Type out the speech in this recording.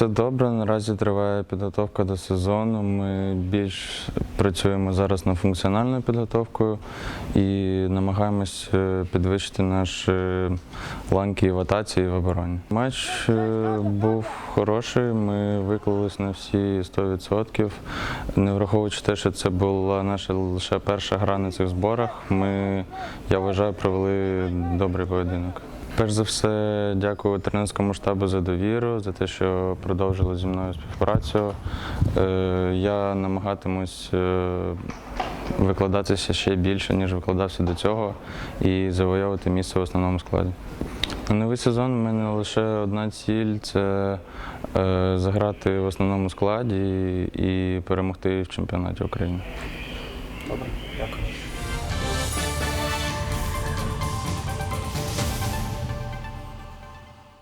Все добре. Наразі триває підготовка до сезону. Ми більш працюємо зараз над функціональною підготовкою і намагаємось е, підвищити наші ланки в атаці і в обороні. Матч е, був хороший. Ми виклались на всі 100%. Не враховуючи те, що це була наша лише перша гра на цих зборах. Ми, я вважаю, провели добрий поєдинок. Перш за все, дякую тренерському штабу за довіру, за те, що продовжили зі мною співпрацю. Е, Я намагатимусь е, викладатися ще більше, ніж викладався до цього, і завойовувати місце в основному складі. На новий сезон у мене лише одна ціль це е, заграти в основному складі і перемогти в чемпіонаті України. Добре, дякую.